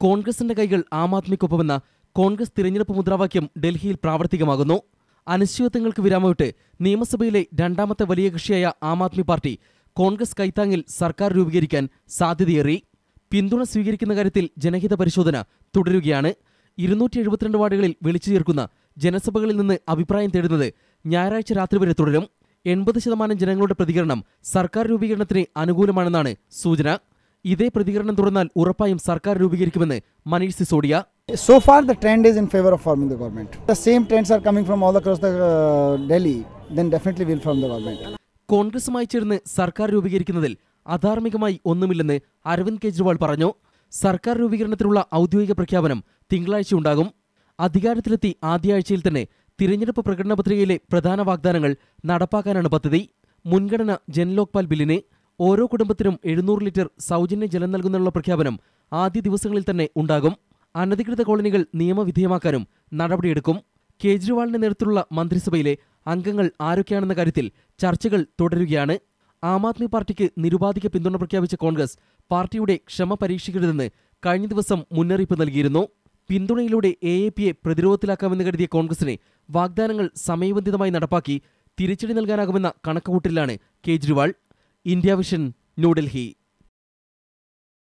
കോൺഗ്രസിന്റെ കൈകൾ ആം ആദ്മിക്കൊപ്പമെന്ന കോൺഗ്രസ് തിരഞ്ഞെടുപ്പ് മുദ്രാവാക്യം ഡൽഹിയിൽ പ്രാവർത്തികമാകുന്നു. അനിശ്ചിതത്വങ്ങൾക്ക് വിരാമമിട്ട് നിയമസഭയിലെ രണ്ടാമത്തെ വലിയ കക്ഷിയായ ആം ആദ്മി പാർട്ടി കോൺഗ്രസ് കൈത്താങ്ങിൽ സർക്കാർ രൂപീകരിക്കാൻ സാധ്യതയേറി. പിന്തുണ സ്വീകരിക്കുന്ന കാര്യത്തിൽ ജനഹിത പരിശോധന തുടരുകയാണ്. ഇരുന്നൂറ്റി എഴുപത്തിരണ്ട് വാർഡുകളിൽ വിളിച്ചു ചേർക്കുന്ന ജനസഭകളിൽ നിന്ന് അഭിപ്രായം തേടുന്നത് ഞായറാഴ്ച രാത്രി വരെ തുടരും. എൺപത് ശതമാനം ജനങ്ങളുടെ പ്രതികരണം സർക്കാർ രൂപീകരണത്തിന് അനുകൂലമാണെന്നാണ് സൂചന. ഇതേ പ്രതികരണം തുടർന്നാൽ ഉറപ്പായും സർക്കാർ രൂപീകരിക്കുമെന്ന് Manish Sisodia So far, the trend is in favor of forming the government. The same trends are coming from all across the uh, Delhi. Then definitely we'll form the government. കോൺഗ്രസുമായി ചേർന്ന് സർക്കാർ രൂപീകരിക്കുന്നതിൽ അധാർമികമായി ഒന്നുമില്ലെന്ന് അരവിന്ദ് കെജ്രിവാൾ പറഞ്ഞു സർക്കാർ രൂപീകരണത്തിലുള്ള ഔദ്യോഗിക പ്രഖ്യാപനം തിങ്കളാഴ്ച ഉണ്ടാകും അധികാരത്തിലെത്തി ആദ്യയാഴ്ചയിൽ തന്നെ തിരഞ്ഞെടുപ്പ് പ്രകടന പത്രികയിലെ പ്രധാന വാഗ്ദാനങ്ങൾ നടപ്പാക്കാനാണ് പദ്ധതി മുൻഗണന ജൻലോക്പാൽ ബില്ലിന് ഓരോ കുടുംബത്തിനും എഴുന്നൂറ് ലിറ്റർ സൗജന്യ ജലം നൽകുന്നതിനുള്ള പ്രഖ്യാപനം ആദ്യ ദിവസങ്ങളിൽ തന്നെ ഉണ്ടാകും. അനധികൃത കോളനികൾ നിയമവിധേയമാക്കാനും നടപടിയെടുക്കും. കേജ്രിവാളിന്റെ നേതൃത്വത്തിലുള്ള മന്ത്രിസഭയിലെ അംഗങ്ങൾ ആരൊക്കെയാണെന്ന കാര്യത്തിൽ ചർച്ചകൾ തുടരുകയാണ്. ആം ആദ്മി പാർട്ടിക്ക് നിരുപാധിക പിന്തുണ പ്രഖ്യാപിച്ച കോൺഗ്രസ് പാർട്ടിയുടെ ക്ഷമ പരീക്ഷിക്കരുതെന്ന് കഴിഞ്ഞ ദിവസം മുന്നറിയിപ്പ് നൽകിയിരുന്നു. പിന്തുണയിലൂടെ എ എ പിയെ പ്രതിരോധത്തിലാക്കാമെന്ന് കരുതിയ കോൺഗ്രസിനെ വാഗ്ദാനങ്ങൾ സമയബന്ധിതമായി നടപ്പാക്കി തിരിച്ചടി നൽകാനാകുമെന്ന കണക്കുകൂട്ടലിലാണ് കേജ്രിവാൾ. India vision New Delhi